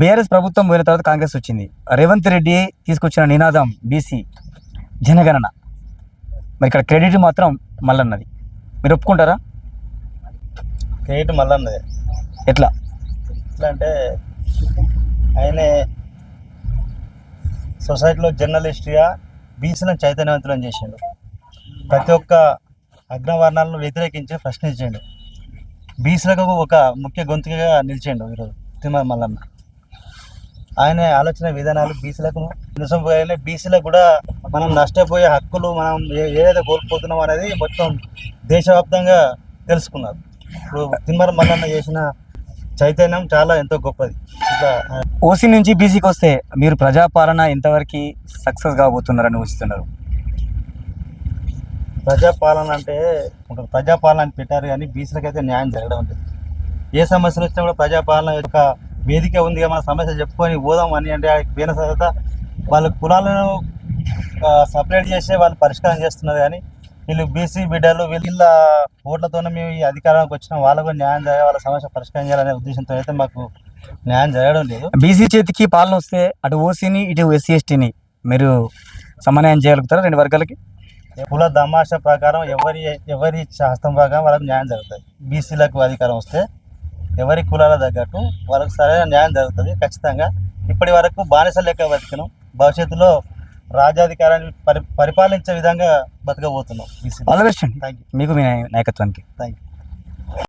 BRS ప్రభుత్వం పోయిన తర్వాత కాంగ్రెస్ వచ్చింది. రేవంత్ రెడ్డి తీసుకొచ్చిన నినాదం బీసీ జనగణన. మరి ఇక్కడ క్రెడిట్ మాత్రం మల్లన్నది. మీరు ఒప్పుకుంటారా? క్రియేట్ మళ్ళీ అన్నది ఎట్లా? ఎట్లా అంటే ఆయనే సొసైటీలో జర్నలిస్ట్గా బీసీలను చైతన్యవంతులను చేసిండు. ప్రతి ఒక్క అగ్రవర్ణాలను వ్యతిరేకించి ప్రశ్నించిండు. బీసీలకు ఒక ముఖ్య గొంతుగా నిలిచిండు ఈరోజు తిరుమల మల్లన్న. ఆయన ఆలోచన విధానాలు బీసీలకు నిజం పోయాలి. బీసీలకు కూడా మనం నష్టపోయే హక్కులు మనం ఏదైతే కోల్పోతున్నాం అనేది మొత్తం దేశవ్యాప్తంగా తెలుసుకున్నారు. ఇప్పుడు తిమ్మర మల్లన్న చేసిన చైతన్యం చాలా ఎంతో గొప్పది. ఓసీ నుంచి బీసీకి వస్తే మీరు ప్రజాపాలన ఎంతవరకు సక్సెస్ కాబోతున్నారని ఊహిస్తున్నారు? ప్రజాపాలన అంటే ప్రజాపాలన పెట్టారు కానీ బీసీలకు అయితే న్యాయం జరగడం లేదు. ఏ సమస్యలు వచ్చినా కూడా ప్రజాపాలన యొక్క వేదిక ఉంది మన సమస్య చెప్పుకొని పోదాం అని అంటే పోయిన తర్వాత వాళ్ళ కులాలను సపరేట్ చేసే వాళ్ళు పరిష్కారం చేస్తున్నారు కానీ వీళ్ళు బీసీ బిడ్డలు వీళ్ళ ఓట్లతోనే మేము ఈ అధికారానికి వచ్చిన వాళ్ళకు న్యాయం జరగాలి వాళ్ళ సమస్య పరిష్కారం చేయాలనే ఉద్దేశంతో అయితే మాకు న్యాయం జరగడం లేదు. బీసీ చేతికి పాలన వస్తే అటు ఓసీని ఇటు ఎస్సీ ఎస్టీని మీరు సమన్వయం చేయగలుగుతారా రెండు వర్గాలకి? కుల తమాషా ప్రకారం ఎవరి ఎవరి శాస్త్రం ప్రకారం వాళ్ళకి న్యాయం జరుగుతుంది బీసీలకు అధికారం వస్తే ఎవరి కులాల తగ్గట్టు వాళ్ళకి సరైన న్యాయం జరుగుతుంది ఖచ్చితంగా. ఇప్పటి వరకు బానిస లెక్క బతికినాం. భవిష్యత్తులో రాజ్యాధికారాన్ని పరి పరిపాలించే విధంగా బతకబోతున్నాం. ఆల్ థ్యాంక్ యూ మీకు మీ నాయకత్వానికి. Thank you